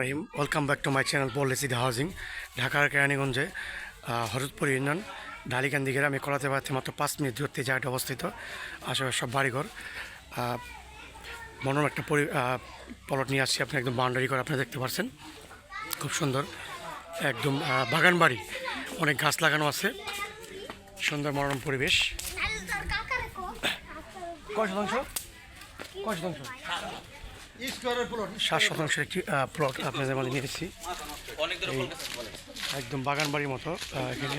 Rahim. Welcome back to my channel policy the housing ঢাকার কেরানীগঞ্জে আহ, Haradpur union ডালিকান্দি গ্রামে কলাতে বাড়তে মাত্র পাঁচ মিনিট দূরত্বে জায়গাটা অবস্থিত। আশেপাশে সব বাড়িঘর মনোরম একটা পরি পলট নিয়ে আসছি আপনি একদম বাউন্ডারি করে আপনি দেখতে পাচ্ছেন খুব সুন্দর একদম বাগান বাড়ি। অনেক গাছ লাগানো আছে। সুন্দর মনোরম পরিবেশ। কয় শতাংশ কয় শতাংশ ষাট শতাংশের একটি প্লট আপনাদের মধ্যে নিয়েছি একদম বাগান বাড়ির মতো এখানে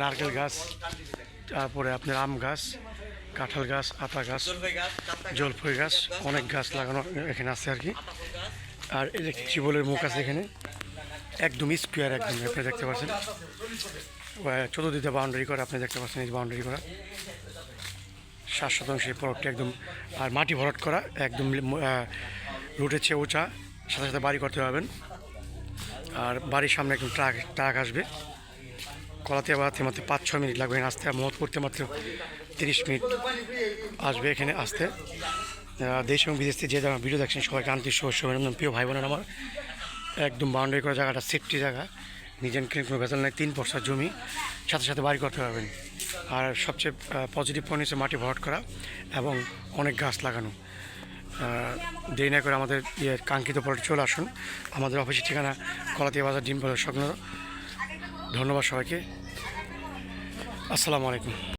নারকেল গাছ তারপরে আপনার আম গাছ কাঁঠাল গাছ আতা গাছ জলফই গাছ অনেক গাছ লাগানো এখানে আছে আর কি। আর এই চিবলের মুখ আছে এখানে একদম স্কোয়ার একদম আপনি দেখতে পাচ্ছেন। আহ, চতুর্দিকে বাউন্ডারি করে আপনি দেখতে পাচ্ছেন এই বাউন্ডারি করা। ষাট শতাংশের প্লটটি একদম, আর মাটি ভরাট করা, একদম রুটের চেয়ে উঁচা সাথে সাথে বাড়ি করতে পারবেন। আর বাড়ির সামনে একদম ট্রাক ট্রাক আসবে। কলাতে বাড়াতে মাত্র পাঁচ ছ মিনিট লাগবে এখানে আসতে, আর মহৎ করতে মাত্র তিরিশ মিনিট আসবে এখানে আসতে। দেশ এবং বিদেশ থেকে যে যারা ভিডিও দেখছেন, সবাইকে আন্তরিক শুভেচ্ছা প্রিয় ভাই বোনের আমার, একদম বাউন্ডারি করা জায়গাটা সেফটি জায়গা। নিজের কোনো ভেজাল নেই, তিন বর্ষার জমি, সাথে সাথে বাড়ি করতে পারবেন। আর সবচেয়ে পজিটিভ পয়েন্ট হচ্ছে মাটি ভরাট করা এবং অনেক গাছ লাগানো। দেরি না করে আমাদের ইয়ে কাঙ্ক্ষিত পরে চলে আসুন। আমাদের অফিসের ঠিকানা কলাতিয়া বাজার ডিম বাজার ধন্যবাদ সবাইকে। আসসালামু আলাইকুম।